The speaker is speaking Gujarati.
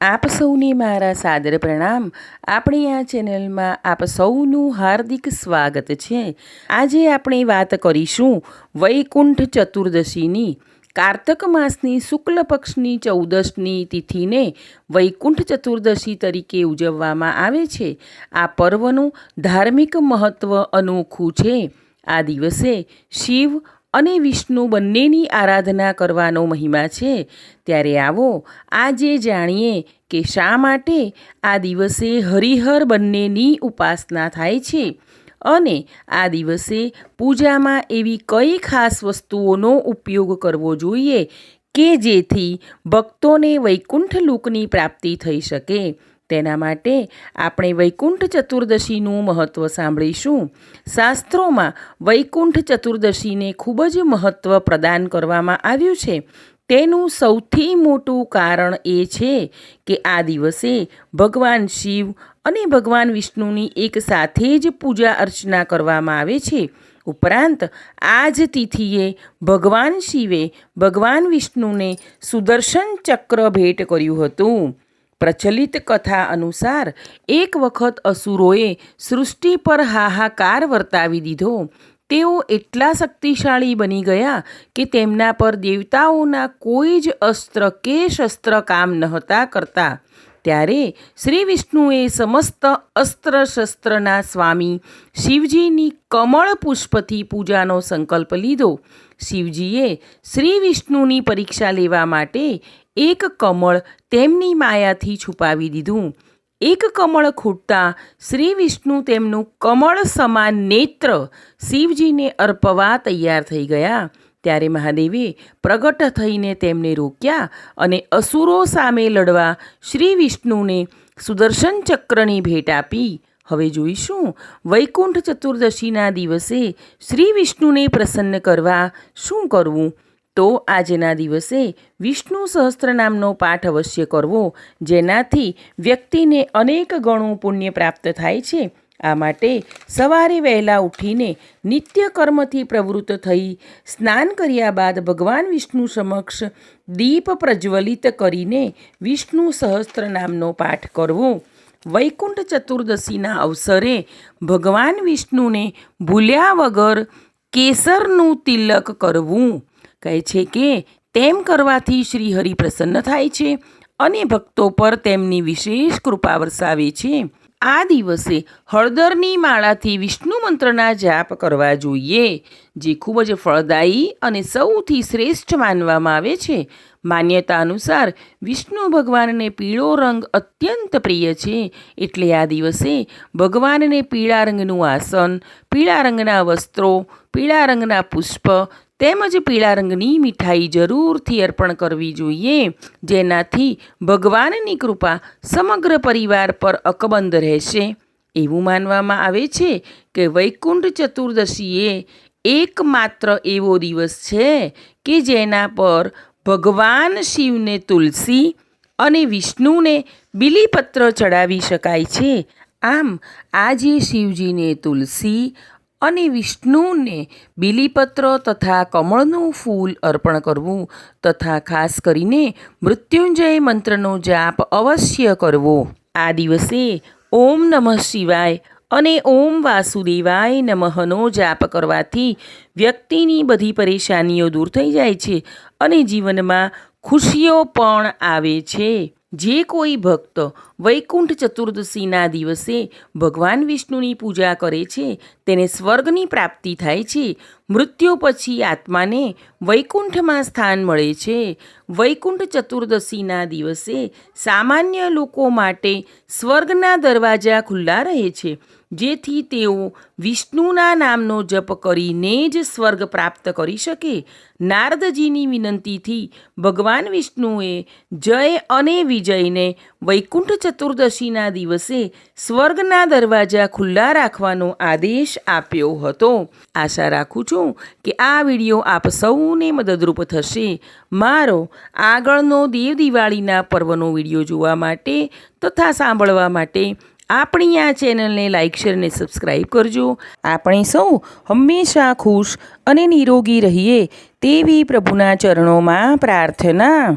આપ સૌને મારા સાદર પ્રણામ. આપણી આ ચેનલમાં આપ સૌનું હાર્દિક સ્વાગત છે. આજે આપણે વાત કરીશું વૈકુંઠ ચતુર્દશીની. કારતક માસની શુક્લ પક્ષની ચૌદશની તિથિને વૈકુંઠ ચતુર્દશી તરીકે ઉજવવામાં આવે છે. આ પર્વનું ધાર્મિક મહત્ત્વ અનોખું છે. આ દિવસે શિવ અને વિષ્ણુ બંનેની આરાધના કરવાનો મહિમા છે. ત્યારે આવો, આજે જાણીએ કે શા માટે આ દિવસે હરિહર બંનેની ઉપાસના થાય છે અને આ દિવસે પૂજામાં એવી કઈ ખાસ વસ્તુઓનો ઉપયોગ કરવો જોઈએ કે જેથી ભક્તોને વૈકુંઠ લોકની પ્રાપ્તિ થઈ શકે. તેના માટે આપણે વૈકુંઠ ચતુર્દશીનું મહત્ત્વ સાંભળીશું. શાસ્ત્રોમાં વૈકુંઠ ચતુર્દશીને ખૂબ જ મહત્ત્વ પ્રદાન કરવામાં આવ્યું છે. તેનું સૌથી મોટું કારણ એ છે કે આ દિવસે ભગવાન શિવ અને ભગવાન વિષ્ણુની એક સાથે જ પૂજા અર્ચના કરવામાં આવે છે. ઉપરાંત, આ જ તિથિએ ભગવાન શિવે ભગવાન વિષ્ણુને સુદર્શન ચક્ર ભેટ કર્યું હતું. પ્રચલિત કથા અનુસાર એક વખત અસુરોએ સૃષ્ટિ પર હાહાકાર વર્તાવી દીધો. તેઓ એટલા શક્તિશાળી બની ગયા કે તેમના પર દેવતાઓના કોઈ જ અસ્ત્ર કે શસ્ત્ર કામ નહોતા કરતા. ત્યારે શ્રી વિષ્ણુએ સમસ્ત અસ્ત્ર શસ્ત્રના સ્વામી શિવજીની કમળ પુષ્પથી પૂજાનો સંકલ્પ લીધો. શિવજીએ શ્રી વિષ્ણુની પરીક્ષા લેવા માટે એક કમળ તેમની માયાથી છુપાવી દીધું. એક કમળ ખૂટતા શ્રી વિષ્ણુ તેમનું કમળ સમાન નેત્ર શિવજીને અર્પવા તૈયાર થઈ ગયા. ત્યારે મહાદેવે પ્રગટ થઈને તેમને રોક્યા અને અસુરો સામે લડવા શ્રી વિષ્ણુને સુદર્શન ચક્રની ભેટ આપી. હવે જોઈશું, વૈકુંઠ ચતુર્દશીના દિવસે શ્રી વિષ્ણુને પ્રસન્ન કરવા શું કરવું? તો આજના દિવસે વિષ્ણુ સહસ્ત્રનામનો પાઠ અવશ્ય કરવો, જેનાથી વ્યક્તિને અનેક ગણું પુણ્ય પ્રાપ્ત થાય છે. આ માટે સવારે વહેલા ઉઠીને નિત્ય કર્મથી પ્રવૃત્ત થઈ સ્નાન કર્યા બાદ ભગવાન વિષ્ણુ સમક્ષ દીપ પ્રજ્વલિત કરીને વિષ્ણુ સહસ્ત્ર નામનો પાઠ કરવો. વૈકુંઠ ચતુર્દશીના અવસરે ભગવાન વિષ્ણુને ભૂલ્યા વગર કેસરનું તિલક કરવું. કહે છે કે તેમ કરવાથી શ્રી હરિ પ્રસન્ન થાય છે અને ભક્તો પર તેમની વિશેષ કૃપા વરસાવે છે. આ દિવસે હળદરની માળાથી વિષ્ણુ મંત્રના જાપ કરવા જોઈએ, જે ખૂબ જ ફળદાયી અને સૌથી શ્રેષ્ઠ માનવામાં આવે છે. માન્યતા અનુસાર વિષ્ણુ ભગવાનને પીળો રંગ અત્યંત પ્રિય છે, એટલે આ દિવસે ભગવાનને પીળા રંગનું આસન, પીળા રંગના વસ્ત્રો, પીળા રંગના પુષ્પ તેમજ પીળા રંગની મીઠાઈ જરૂરથી અર્પણ કરવી જોઈએ, જેનાથી ભગવાનની કૃપા સમગ્ર પરિવાર પર અકબંધ રહેશે. એવું માનવામાં આવે છે કે વૈકુંઠ ચતુર્દશીએ એકમાત્ર એવો દિવસ છે કે જેના પર ભગવાન શિવને તુલસી અને વિષ્ણુને બિલીપત્ર ચડાવી શકાય છે. આમ આજે શિવજીને તુલસી અને વિષ્ણુને બિલીપત્ર તથા કમળનું ફૂલ અર્પણ કરવું તથા ખાસ કરીને મૃત્યુંજય મંત્રનો જાપ અવશ્ય કરવો. આ દિવસે ઓમ નમઃ શિવાય અને ઓમ વાસુદેવાય નમઃનો જાપ કરવાથી વ્યક્તિની બધી પરેશાનીઓ દૂર થઈ જાય છે અને જીવનમાં ખુશીઓ પણ આવે છે. જે કોઈ ભક્ત વૈકુંઠ ચતુર્દશીના દિવસે ભગવાન વિષ્ણુની પૂજા કરે છે, તેને સ્વર્ગની પ્રાપ્તિ થાય છે. મૃત્યુ પછી આત્માને વૈકુંઠમાં સ્થાન મળે છે. વૈકુંઠ ચતુર્દશીના દિવસે સામાન્ય લોકો માટે સ્વર્ગના દરવાજા ખુલ્લા રહે છે. જેથી તેઓ વિષ્ણુના નામનો જપ કરીને જ સ્વર્ગ પ્રાપ્ત કરી શકે. નારદજીની વિનંતીથી ભગવાન વિષ્ણુએ જય અને વિજયને વૈકુંઠ ચતુર્દશીના દિવસે સ્વર્ગના દરવાજા ખુલ્લા રાખવાનો આદેશ આપ્યો હતો. આશા રાખું છું કે આ વીડિયો આપ સૌને મદદરૂપ થશે. મારો આગળનો દેવ દિવાળીના પર્વનો વીડિયો જોવા માટે તથા સાંભળવા માટે આપણી આ ચેનલને લાઇક શેર અને સબસ્ક્રાઈબ કરજો. આપણે સૌ હંમેશા ખુશ અને નિરોગી રહીએ તેવી પ્રભુના ચરણોમાં પ્રાર્થના.